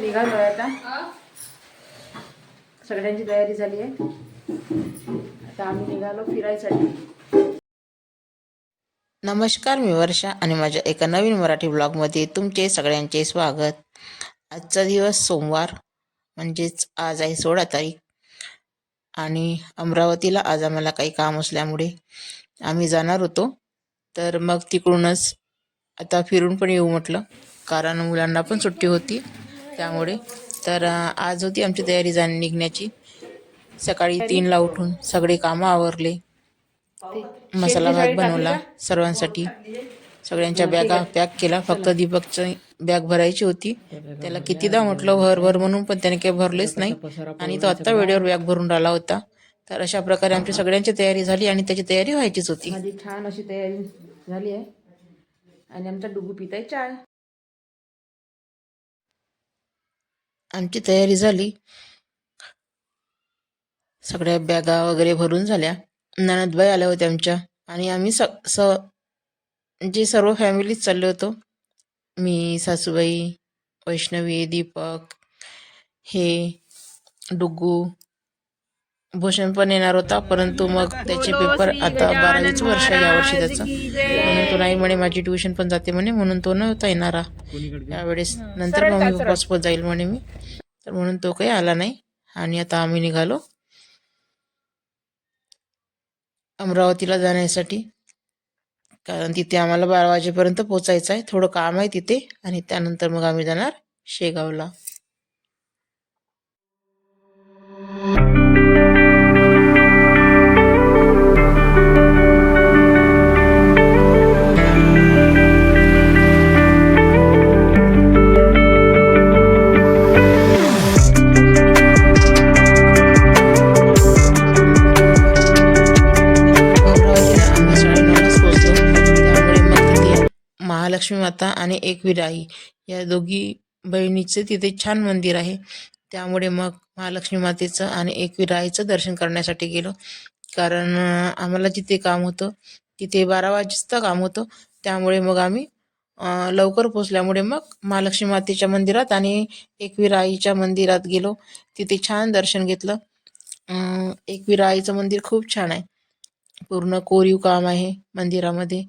आम्ही निघालो आहे आता. सगळ्यांची तयारी झाली आहे. आता आम्ही निघालो फिरायसाठी. नमस्कार मी वर्षा आणि माझ्या एका नवीन मराठी ब्लॉगमध्ये तुमचे सगळ्यांचे स्वागत. आजचा दिवस सोमवार म्हणजेच आज आहे सोळा तारीख आणि अमरावतीला आज आम्हाला काही काम असल्यामुळे आम्ही जाणार होतो. तर मग तिकडूनच आता फिरून पण येऊ म्हटलं कारण मुलांना पण सुट्टी होती. त्यामुळे. तर आज होती आमची तयारी जाण निघण्याची. सकाळी तीनला उठून सगळे कामं आवरले. मसाला भात बनवला सर्वांसाठी. सगळ्यांच्या बॅगा पॅक केला. फक्त दीपकचं बॅग भरायची होती. त्याला कितीदा म्हटलं भर भर म्हणून पण त्याने काही भरलेच नाही. आणि तो आत्ता वेळेवर बॅग भरून राहिला होता. तर अशा प्रकारे आमची सगळ्यांची तयारी झाली आणि त्याची तयारी व्हायचीच होती. माझी छान अशी तयारी झाली आहे. आणि आमचा डुगू पित आहे चाय. आमची तयारी झाली. सगळ्या बॅगा वगैरे भरून झाल्या. ननदबाई आल्या होत्या आमच्या. आणि आम्ही स स जे सर्व फॅमिलीच चाललो होतो. मी सासूबाई वैष्णवी दीपक हे डुग्गू भूषण पण येणार होता परंतु मग त्याचे पेपर आता बारावीच वर्ष आहे यावर्षी त्याचं. म्हणून तो नाही म्हणे माझी ट्युशन पण जाते म्हणे म्हणून तो नव्हता येणारा. यावेळेस नंतर मम्मी पप्पासोबत जाईल म्हणे मी. तर म्हणून तो काही आला नाही. आणि आता आम्ही निघालो. अमरावतीला जाण्यासाठी. कारण तिथे आम्हाला बारा वाजेपर्यंत पोचायचं आहे. थोडं काम आहे तिथे. आणि त्यानंतर मग आम्ही जाणार शेगावला. लक्ष्मी माता आणि एकवीर आई या दोघी बहिणीचे तिथे छान मंदिर आहे. त्यामुळे मग महालक्ष्मी मातेचं आणि एकवीर आईचं दर्शन करण्यासाठी गेलो. कारण आम्हाला जिथे काम होतं तिथे बारा वाजेचं काम होतं. त्यामुळे मग आम्ही लवकर पोचल्यामुळे मग महालक्ष्मी मातेच्या मंदिरात आणि एकवीर आईच्या मंदिरात गेलो. तिथे छान दर्शन घेतलं. एकविराईचं एकवीर आईचं मंदिर खूप छान आहे. पूर्ण कोरीव काम आहे मंदिरामध्ये.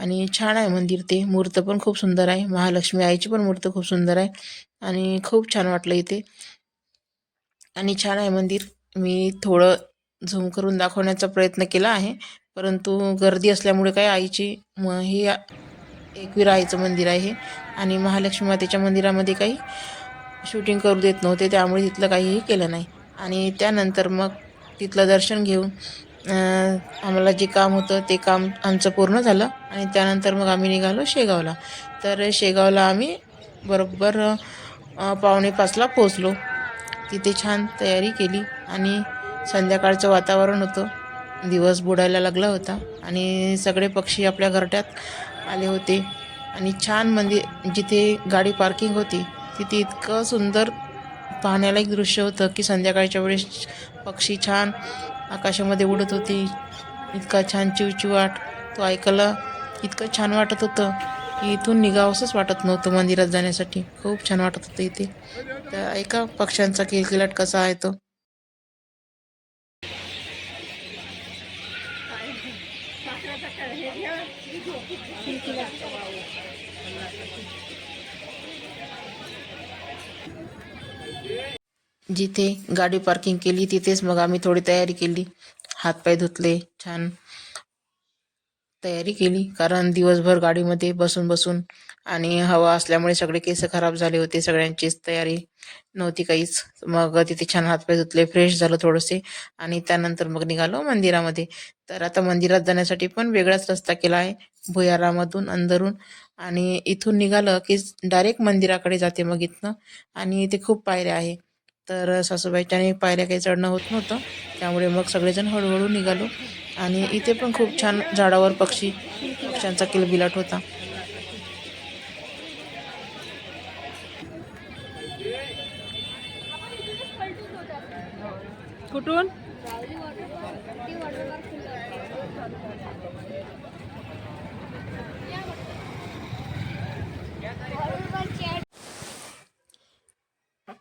आणि छान आहे मंदिर ते. मूर्त पण खूप सुंदर आहे. महालक्ष्मी आईची पण मूर्त खूप सुंदर आहे. आणि खूप छान वाटलं इथे. आणि छान आहे मंदिर. मी थोडं झूम करून दाखवण्याचा प्रयत्न केला आहे. परंतु गर्दी असल्यामुळे काय आईची म हे एकवीर आईचं मंदिर आहे. आणि महालक्ष्मी मातेच्या मंदिरामध्ये काही शूटिंग करू देत नव्हते. त्यामुळे तिथलं काहीही केलं नाही. आणि त्यानंतर मग तिथलं दर्शन घेऊन आम्हाला जे काम होतं ते काम आमचं पूर्ण झालं आणि त्यानंतर मग आम्ही निघालो शेगावला. तर शेगावला आम्ही बरोबर पावणे पाचला पोचलो तिथे छान तयारी केली आणि संध्याकाळचं वातावरण होतं. दिवस बुडायला लागला होता आणि सगळे पक्षी आपल्या घरट्यात आले होते. आणि छान मंदिर जिथे गाडी पार्किंग होती तिथे इतकं सुंदर पाहण्यालायक दृश्य होतं की संध्याकाळच्या वेळेस पक्षी छान आकाशामध्ये उडत होती. इतका छान चिवचिवाट तो ऐकायला इतकं छान वाटत होतं की इथून निघावंसंच वाटत नव्हतं मंदिरात जाण्यासाठी. खूप छान वाटत होतं इथे. तर ऐका पक्ष्यांचा किलकिलाट कसा आहे तो? जिथे गाडी पार्किंग केली तिथेच मग आम्ही थोडी तयारी केली. हातपाय धुतले छान तयारी केली. कारण दिवसभर गाडीमध्ये बसून बसून आणि हवा असल्यामुळे सगळे केस खराब झाले होते. सगळ्यांचीच तयारी नव्हती काहीच. मग तिथे छान हातपाय धुतले फ्रेश झालं थोडेसे आणि त्यानंतर मग निघालो मंदिरामध्ये. तर आता मंदिरात जाण्यासाठी पण वेगळाच रस्ता केला आहे. भुयारामधून अंदरून आणि इथून निघालं की डायरेक्ट मंदिराकडे जाते मग इथनं. आणि इथे खूप पायऱ्या आहे. तर सासूबाईच्याने पायऱ्या काही चढणं होत नव्हतं. त्यामुळे मग सगळेजण हळूहळू निघालो. आणि इथे पण खूप छान झाडावर पक्षी पक्ष्यांचा किलबिलाट होता. कुठून?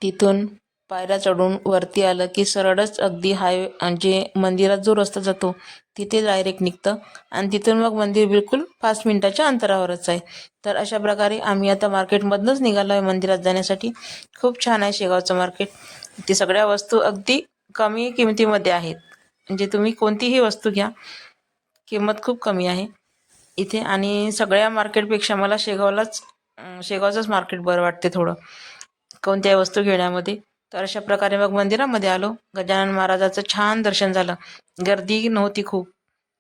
तिथून पायऱ्या चढून वरती आलं की सरळच अगदी हाय जे मंदिरात जो रस्ता जातो तिथे डायरेक्ट निघतं. आणि तिथून मग मंदिर बिलकुल पाच मिनिटाच्या अंतरावरच आहे. तर अशा प्रकारे आम्ही आता मार्केटमधनंच निघालो आहे मंदिरात जाण्यासाठी. खूप छान आहे शेगावचं मार्केट. ते सगळ्या वस्तू अगदी कमी किमतीमध्ये आहेत. म्हणजे तुम्ही कोणतीही वस्तू घ्या किंमत खूप कमी आहे. इथे आणि सगळ्या मार्केटपेक्षा मला शेगावलाच शेगावचंच मार्केट बरं वाटते थोडं. कोणत्याही वस्तू घेण्यामध्ये. तर अशा प्रकारे मग मंदिरामध्ये आलो. गजानन महाराजाचं छान दर्शन झालं. गर्दी नव्हती खूप.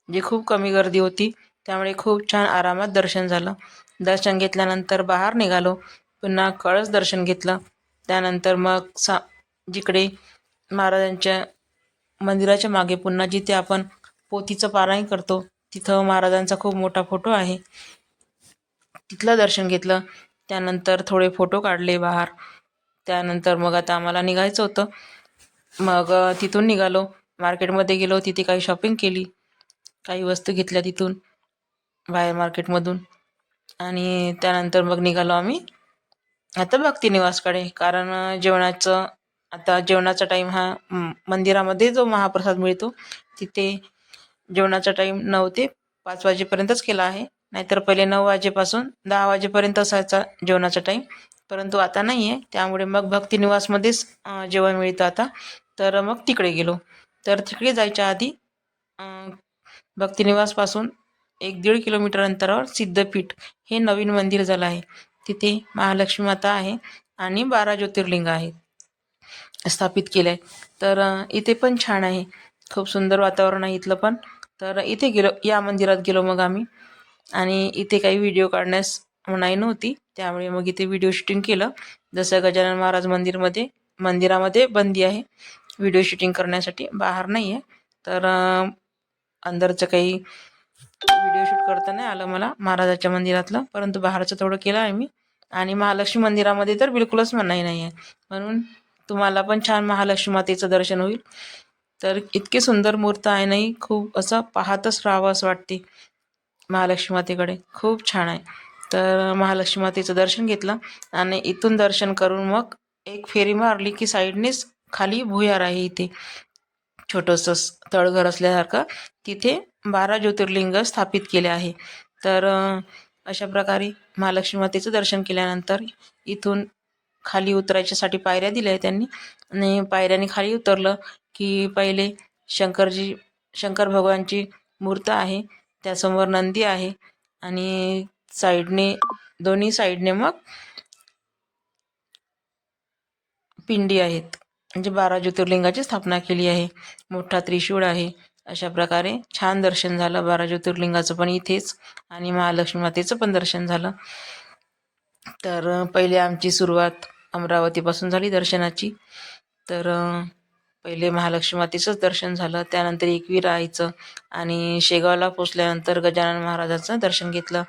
जी खूप कमी गर्दी होती. त्यामुळे खूप छान आरामात दर्शन झालं. दर्शन घेतल्यानंतर बाहेर निघालो. पुन्हा कळस दर्शन घेतलं. त्यानंतर मग सा जिकडे महाराजांच्या मंदिराच्या मागे पुन्हा जिथे आपण पोथीचं पारायण करतो तिथं महाराजांचा खूप मोठा फोटो आहे. तिथलं दर्शन घेतलं. त्यानंतर थोडे फोटो काढले बाहेर. त्यानंतर मग आता आम्हाला निघायचं होतं. मग तिथून निघालो. मार्केटमध्ये गेलो. तिथे काही शॉपिंग केली. काही वस्तू घेतल्या तिथून बाहेर मार्केटमधून. आणि त्यानंतर मग निघालो आम्ही. आता भक्ती निवासकडे. कारण जेवणाचं आता जेवणाचा टाईम हा मंदिरामध्ये जो महाप्रसाद मिळतो तिथे जेवणाचा टाईम नऊ ते पाच वाजेपर्यंतच केला आहे. नाहीतर पहिले नऊ वाजेपासून दहा वाजेपर्यंत असायचा जेवणाचा टाईम परंतु आता नाही आहे त्यामुळे मग भक्तिनिवासमध्येच जेवण मिळतं आता. तर मग तिकडे गेलो. तर तिकडे जायच्या आधी भक्तिनिवासपासून एक दीड किलोमीटर अंतरावर सिद्धपीठ हे नवीन मंदिर झालं आहे. तिथे महालक्ष्मी माता आहे आणि बारा ज्योतिर्लिंग आहेत स्थापित केलं आहे तर इथे पण छान आहे. खूप सुंदर वातावरण आहे इथलं पण. तर इथे गेलो या मंदिरात गेलो मग आम्ही. आणि इथे काही व्हिडिओ काढण्यास मनाई नव्हती. त्यामुळे मग इथे व्हिडिओ शूटिंग केलं. जसं गजानन महाराज मंदिरमध्ये मंदिरामध्ये बंदी आहे. व्हिडिओ शूटिंग करण्यासाठी बाहेर नाही आहे तर अंदरचं काही व्हिडिओ शूट करता नाही आलं मला महाराजाच्या मंदिरातलं. परंतु बाहेरचं थोडं केलं आहे मी आणि महालक्ष्मी मंदिरामध्ये तर बिलकुलच मनाई नाही आहे म्हणून तुम्हाला पण छान महालक्ष्मी मातेचं दर्शन होईल. तर इतकी सुंदर मूर्त आहे नाही. खूप असं पाहतच राहावं असं वाटते. महालक्ष्मी मातेकडे. खूप छान आहे. तर महालक्ष्मी मातेचं दर्शन घेतलं आणि इथून दर्शन करून मग एक फेरी मारली की साईडनेच खाली भुयार आहे इथे. छोटंसं तळघर असल्यासारखं. तिथे बारा ज्योतिर्लिंग स्थापित केले आहे. तर अशा प्रकारे महालक्ष्मी मातेचं दर्शन केल्यानंतर इथून खाली उतरायच्यासाठी पायऱ्या दिल्या आहे त्यांनी. आणि पायऱ्याने खाली उतरलं की पहिले शंकरजी शंकर भगवानची मूर्त आहे. त्यासमोर नंदी आहे. आणि साईडने दोन्ही साईडने मग पिंडी आहेत. म्हणजे बारा ज्योतिर्लिंगाची स्थापना केली आहे. मोठा त्रिशूळ आहे. अशा प्रकारे छान दर्शन झालं. बारा ज्योतिर्लिंगाचं पण इथेच आणि महालक्ष्मी मातेचं पण दर्शन झालं. तर पहिले आमची सुरुवात अमरावतीपासून झाली दर्शनाची. तर पहिले महालक्ष्मी मातेचंच दर्शन झालं. त्यानंतर एकवीर आईचं आणि शेगावला पोचल्यानंतर गजानन महाराजाचं दर्शन घेतलं.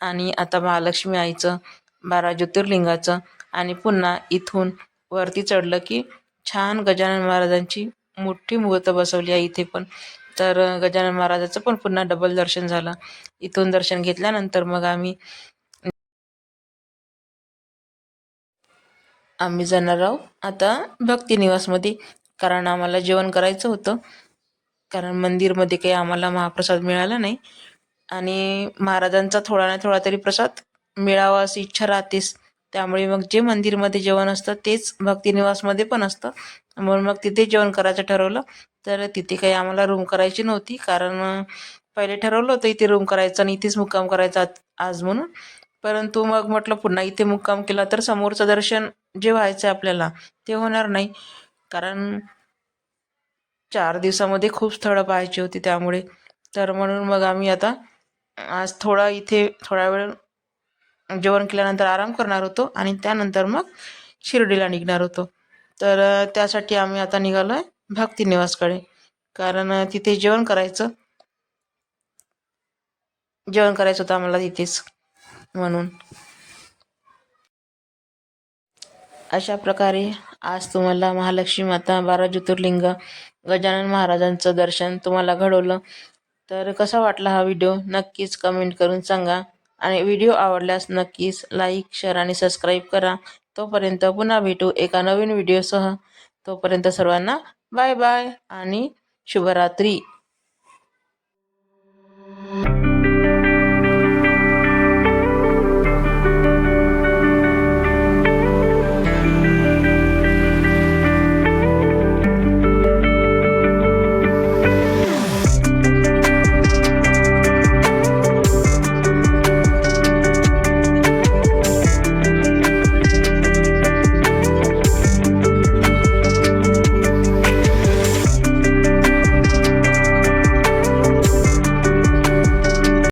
आणि आता महालक्ष्मी आईचं बारा ज्योतिर्लिंगाचं आणि पुन्हा इथून वरती चढलं की छान गजानन महाराजांची मोठी मूर्त बसवली आहे इथे पण. तर गजानन महाराजाचं पण पुन्हा डबल दर्शन झालं. इथून दर्शन घेतल्यानंतर मग आम्ही आम्ही जाणार आहोत. आता भक्तिनिवासमध्ये कारण आम्हाला जेवण करायचं होतं. कारण मंदिरमध्ये काही आम्हाला महाप्रसाद मिळाला नाही. आणि महाराजांचा थोडा ना थोडा तरी प्रसाद मिळावा अशी इच्छा राहतेच. त्यामुळे मग जे मंदिरमध्ये जेवण असतं तेच भक्तिनिवासमध्ये पण असतं. म्हणून मग तिथे जेवण करायचं ठरवलं. तर तिथे काही आम्हाला रूम करायची नव्हती. कारण पहिले ठरवलं होतं इथे रूम करायचं आणि इथेच मुक्काम करायचा आज- आज म्हणून. परंतु मग म्हटलं पुन्हा इथे मुक्काम केला तर समोरचं दर्शन जे व्हायचं आपल्याला ते होणार नाही. कारण चार दिवसामध्ये खूप स्थळं पाहायची होती त्यामुळे. तर म्हणून मग आम्ही आता आज थोडा इथे थोडा वेळ जेवण केल्यानंतर आराम करणार होतो आणि त्यानंतर मग शिर्डीला निघणार होतो. तर त्यासाठी आम्ही आता निघालो आहे भक्ती निवासकडे. कारण तिथे जेवण करायचं. जेवण करायचं होतं आम्हाला तिथेच म्हणून. अशा प्रकारे आज तुम्हाला महालक्ष्मी माता बारा ज्योतिर्लिंग गजानन महाराजांचं दर्शन तुम्हाला घडवलं. तर कसा वाटला हा व्हिडिओ नक्कीच कमेंट करून सांगा. आणि व्हिडिओ आवडल्यास नक्कीच लाईक शेअर आणि सबस्क्राईब करा. तोपर्यंत पुन्हा भेटू एका नवीन व्हिडिओसह तोपर्यंत सर्वांना बाय बाय आणि शुभरात्री.